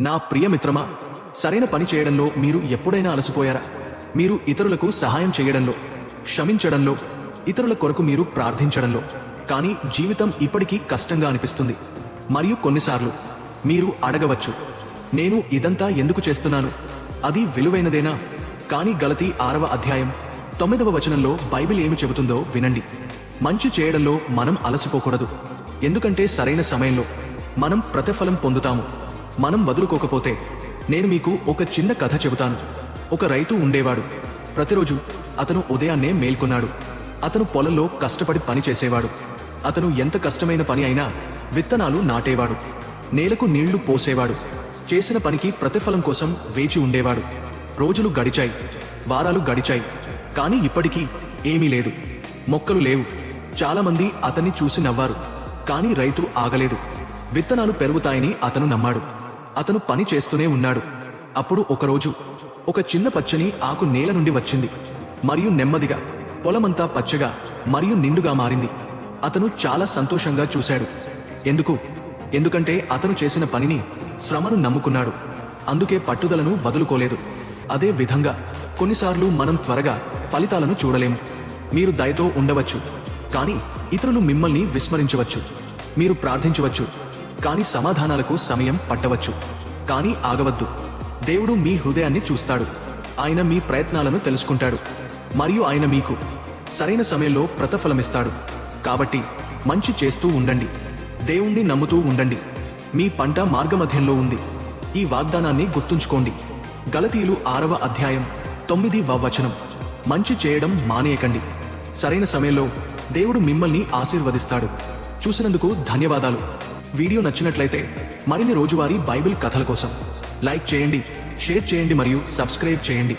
నా ప్రియమిత్రమా సరైన పని చేయడంలో మీరు ఎప్పుడైనా అలసిపోయారా? మీరు ఇతరులకు సహాయం చేయడంలో క్షమించడంలో ఇతరుల కొరకు మీరు ప్రార్థించడంలో. కానీ జీవితం ఇప్పటికీ కష్టంగా అనిపిస్తుంది. మరియు కొన్నిసార్లు మీరు అడగవచ్చు నేను ఇదంతా ఎందుకు చేస్తున్నాను? అది విలువైనదేనా? కానీ గలతీ ఆరవ అధ్యాయం తొమ్మిదవ వచనంలో బైబిల్ ఏమి చెబుతుందో వినండి. మంచి చేయడంలో మనం అలసిపోకూడదు. ఎందుకంటే సరైన సమయంలో మనం ప్రతిఫలం పొందుతాము. మనం వదులుకోకపోతే నేను మీకు ఒక చిన్న కథ చెబుతాను. ఒక రైతు ఉండేవాడు. ప్రతిరోజు అతను ఉదయాన్నే మేల్కొన్నాడు. అతను పొలంలో కష్టపడి పని చేసేవాడు. అతను ఎంత కష్టమైన పని అయినా విత్తనాలు నాటేవాడు. నేలకు నీళ్ళు పోసేవాడు. చేసిన పనికి ప్రతిఫలం కోసం వేచి ఉండేవాడు. రోజులు గడిచాయి. వారాలు గడిచాయి. కానీ ఇప్పటికీ ఏమీ లేదు. మొక్కలు లేవు. చాలామంది అతన్ని చూసి నవ్వారు. కానీ రైతు ఆగలేదు. విత్తనాలు పెరుగుతాయని అతను నమ్మాడు. అతను పని చేస్తూనే ఉన్నాడు. అప్పుడు ఒకరోజు ఒక చిన్న పచ్చని ఆకు నేల నుండి వచ్చింది. మరియు నెమ్మదిగా పొలమంతా పచ్చగా మరియు నిండుగా మారింది. అతను చాలా సంతోషంగా చూశాడు. ఎందుకు? ఎందుకంటే అతను చేసిన పనిని శ్రమను నమ్ముకున్నాడు. అందుకే పట్టుదలను వదులుకోలేదు. అదే విధంగా కొన్నిసార్లు మనం త్వరగా ఫలితాలను చూడలేము. మీరు దయతో ఉండవచ్చు. కానీ ఇతరులు మిమ్మల్ని విస్మరించవచ్చు. మీరు ప్రార్థించవచ్చు. కానీ సమాధానాలకు సమయం పట్టవచ్చు. కానీ ఆగవద్దు. దేవుడు మీ హృదయాన్ని చూస్తాడు. ఆయన మీ ప్రయత్నాలను తెలుసుకుంటాడు. మరియు ఆయన మీకు సరైన సమయంలో ప్రతఫలమిస్తాడు. కాబట్టి మంచి చేస్తూ ఉండండి. దేవుణ్ణి నమ్ముతూ ఉండండి. మీ పంట మార్గమధ్యంలో ఉంది. ఈ వాగ్దానాన్ని గుర్తుంచుకోండి. గలతీయులు ఆరవ అధ్యాయం తొమ్మిది వచనం. మంచి చేయడం మానేయకండి. సరైన సమయంలో దేవుడు మిమ్మల్ని ఆశీర్వదిస్తాడు. చూసినందుకు ధన్యవాదాలు. వీడియో నచ్చినట్లయితే మరిన్ని రోజువారీ బైబిల్ కథల కోసం లైక్ చేయండి షేర్ చేయండి మరియు సబ్స్క్రైబ్ చేయండి.